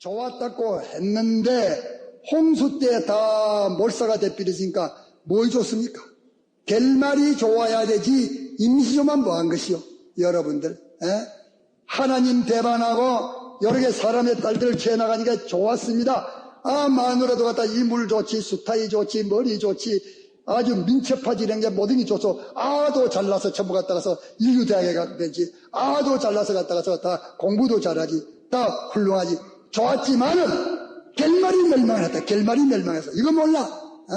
좋았다고 했는데 홍수 때 다 몰사가 돼버리니까 뭘 좋습니까? 결말이 좋아야 되지 임시조만 뭐한 것이요 여러분들. 에? 하나님 배반하고 여러 개 사람의 딸들을 죄 나가니까 좋았습니다. 아 마누라도 갖다 이물 좋지 수타이 좋지 머리 좋지 아주 민첩하지 이런 게 모든 게 좋죠 아도 잘나서 전부 갔다 가서 인류대학에 갔든지. 아도 잘나서 갔다 가서 다 공부도 잘하지. 다 훌륭하지 좋았지만은 결말이 멸망했다. 결말이 멸망했어. 이거 몰라. 어?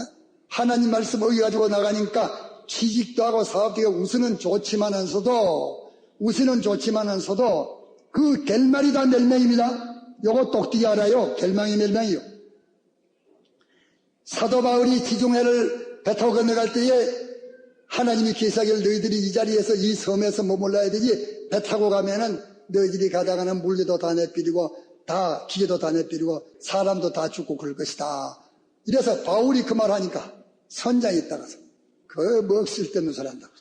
하나님 말씀 어겨가지고 나가니까 취직도 하고 사업도 하고 우선은 좋지만은서도 우선은 좋지만은서도 그 결말이 다 멸망입니다. 요거 똑띠기 알아요. 결망이 멸망이요. 사도 바울이 지중해를 배 타고 건너갈 때에 하나님이 기사기를 너희들이 이 자리에서 이 섬에서 머물러야 되지 배 타고 가면은 너희들이 가다가는 물리도 다 내비리고 다 기계도 다 내비리고 사람도 다 죽고 그럴 것이다. 이래서 바울이 그 말 하니까 선장에 따라서 그뭐 쓸데없는 소리 한다고.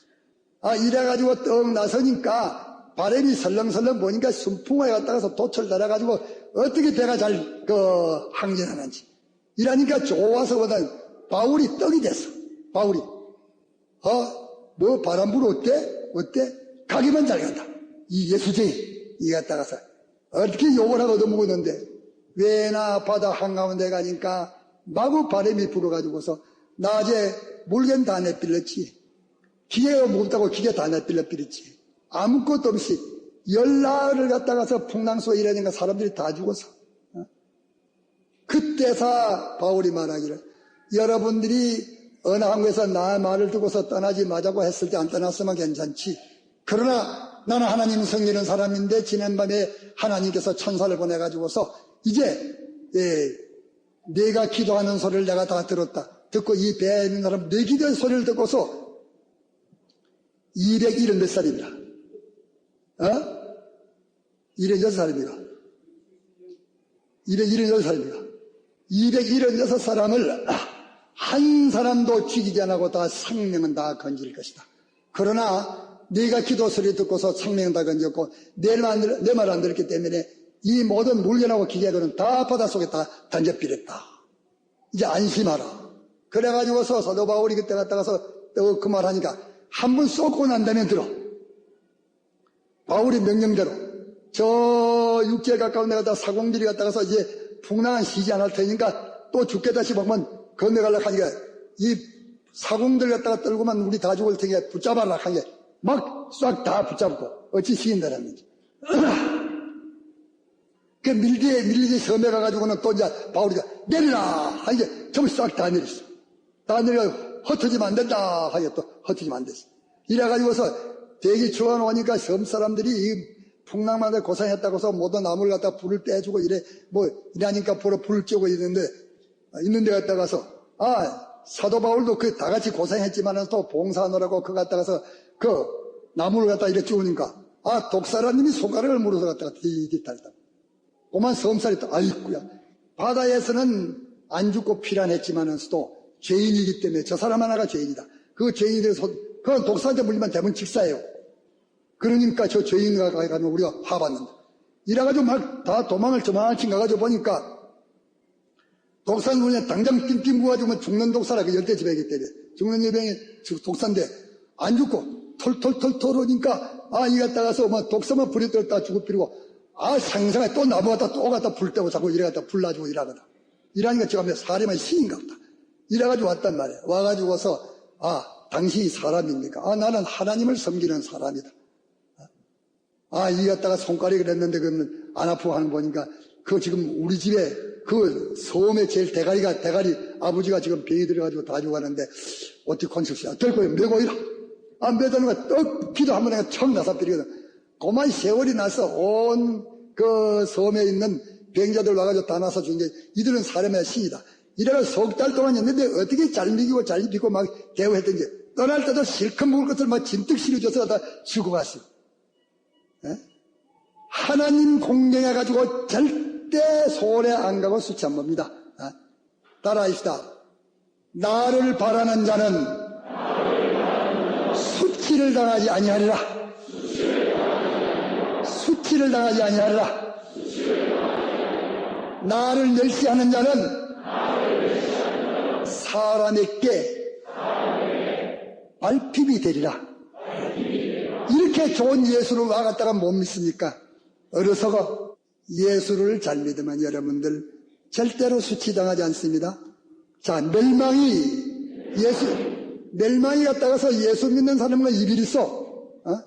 아 이래가지고 떡 나서니까 바람이 설렁설렁 보니까 순풍호에 갔다가서 도철 달아가지고 어떻게 배가 잘 그 항전하는지 이러니까 좋아서 보다 바울이 떡이 됐어. 바울이 어? 뭐 바람 불어 어때? 어때? 가기만 잘 간다. 이 예수제이 이 갔다가서 어떻게 욕을 하고 얻어먹었는데 왜나 바다 한가운데 가니까 마구 바람이 불어가지고서 낮에 물건 다 내빌렸지. 기계가 무겁다고 기계 다 내빌려버렸지. 아무것도 없이 열나를 갖다가서 풍랑수에 이러니까 사람들이 다 죽었어 어? 그때사 바울이 말하기를 여러분들이 어느 한국에서 나 말을 듣고서 떠나지 마자고 했을 때 안 떠났으면 괜찮지. 그러나 나는 하나님 성기는 사람인데 지난 밤에 하나님께서 천사를 보내가지고서 이제 예, 내가 기도하는 소리를 내가 다 들었다. 듣고 이 배에 있는 사람 내 기도의 소리를 듣고서 201은 몇 살입니다. 어? 76살입니다. 276살입니다. 276사람을 한 사람도 죽이지 않고 다 생명은 다 건질 것이다. 그러나 네가 기도 소리 듣고서 생명은 다 건졌고 내 말 안 들었기 때문에 이 모든 물건하고 기계들은 다 바닷속에 다 던져버렸다. 이제 안심하라. 그래가지고서 사도 바울이 그때 갔다 가서 또 그 말 하니까 한 번 쏟고 난 다음에 들어. 바울이 명령대로 저 육지에 가까운 데 갔다 사공들이 갔다 가서 이제 풍랑은 쉬지 않을 테니까 또 죽겠다 싶으면 건너가려고 하니까 이 사공들 갖다가 떨고만 우리 다 죽을 테니까 붙잡아라 하니까 막 싹 다 붙잡고 어찌 거지. 그 밀리에 밀리지 섬에 가가지고는 또 이제 바울이가 내리라 하니까 전부 싹 다 내렸어. 다 내려 흩어지면 안 된다 하니까 또 흩어지면 안 됐어. 이래가지고서 대기 추원 오니까 섬 사람들이 이 풍랑만에 고생했다고서 모든 나무를 갖다 불을 떼주고 이래 뭐 이러니까 불을 불을 쬐고 있는데 있는 데 갔다 가서 아 사도 바울도 그 다 같이 고생했지만은 또 봉사하느라고 그 갔다 가서 그 나무를 갖다 이래 찌우니까 아 독사라님이 손가락을 물어서 갖다가 디디 달다. 오만 섬살이 또 아이쿠야 바다에서는 안 죽고 피란했지만은서도 죄인이기 때문에 저 사람 하나가 죄인이다. 그 죄인들의 손, 그건 독사한테 물리면 대부분 직사예요. 그러니까 저 죄인과 가면 우리가 화받는다. 이래가지고 막 다 도망을 저만치 가가지고 보니까 독사 눈에 당장 띵띵 부어가지고 죽는 독사라 그 열대지배이기 때문에 죽는 여병이 독사인데 안 죽고 털털털 털으니까 아이 갔다 가서 뭐 독사만 불이 떨다 죽을 필요고 아 상상에 또 나무 갖다 또 갖다 불 떼고 자꾸 이래 갖다 불 놔주고 이러거든. 이러니까 제가 사람의 신인가 보다. 이래가지고 왔단 말이야. 와가지고서 아 당신이 사람입니까? 아 나는 하나님을 섬기는 사람이다. 아, 이 갖다가 손가락을 했는데 그러면 안 아프고 하는 거 보니까 그 지금 우리 집에 그 섬의 제일 대가리가 대가리 아버지가 지금 병이 들어가지고 다 죽었는데 어떻게 컨셉이야? 될 거예요. 메고 이라. 안 매다는 거 떡 기도 한번 해가 처음 나서 버리거든. 그만 세월이 나서 온 그 섬에 있는 병자들 와가지고 다 나서 준 게 이들은 사람의 신이다. 이래가 석 달 동안 했는데 어떻게 잘 먹이고 잘 입히고 막 대우했던지 떠날 때도 실컷 먹을 것을 막 진뜩 실어줘서 다 주고 갔어요. 예? 하나님 공경해가지고 절대 소홀에 안 가고 수치 안 봅니다. 아, 따라합시다. 나를 바라는 자는 수치를 당하지 아니하리라. 수치를 당하지 아니하리라. 나를 멸시하는 자는 사람에게 말핍이 되리라. 이렇게 좋은 예수를 와갔다가 못 믿습니까? 어려서가 예수를 잘 믿으면 여러분들 절대로 수치당하지 않습니다. 자, 멸망이 예수, 멸망이 갔다가서 예수 믿는 사람과 이별이 있어. 어?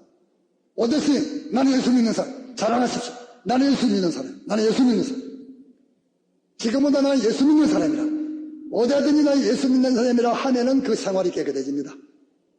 오대스님, 나는 예수 믿는 사람. 자랑하십시오. 나는 예수 믿는 사람. 나는 예수 믿는 사람. 지금보다 나는 예수 믿는 사람이라. 어디든지 나는 예수 믿는 사람이라 하면은 그 생활이 깨끗해집니다.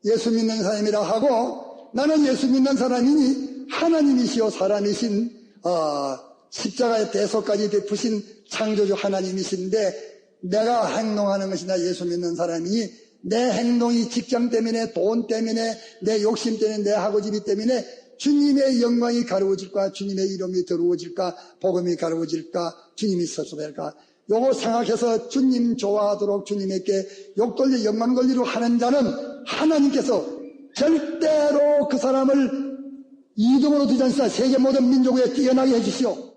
예수 믿는 사람이라 하고 나는 예수 믿는 사람이니 하나님이시요 사람이신 어, 십자가의 대속까지 베푸신 창조주 하나님이신데 내가 행동하는 것이 나 예수 믿는 사람이니 내 행동이 직장 때문에 돈 때문에 내 욕심 때문에 내 하고집이 때문에 주님의 영광이 가려워질까 주님의 이름이 더러워질까 복음이 가려워질까 주님이 섭섭할까 요거 생각해서 주님 좋아하도록 주님에게 욕 돌리 영광 돌리로 하는 자는 하나님께서 절대로 그 사람을 이등으로 두지 않습니다. 세계 모든 민족에 뛰어나게 해주시오.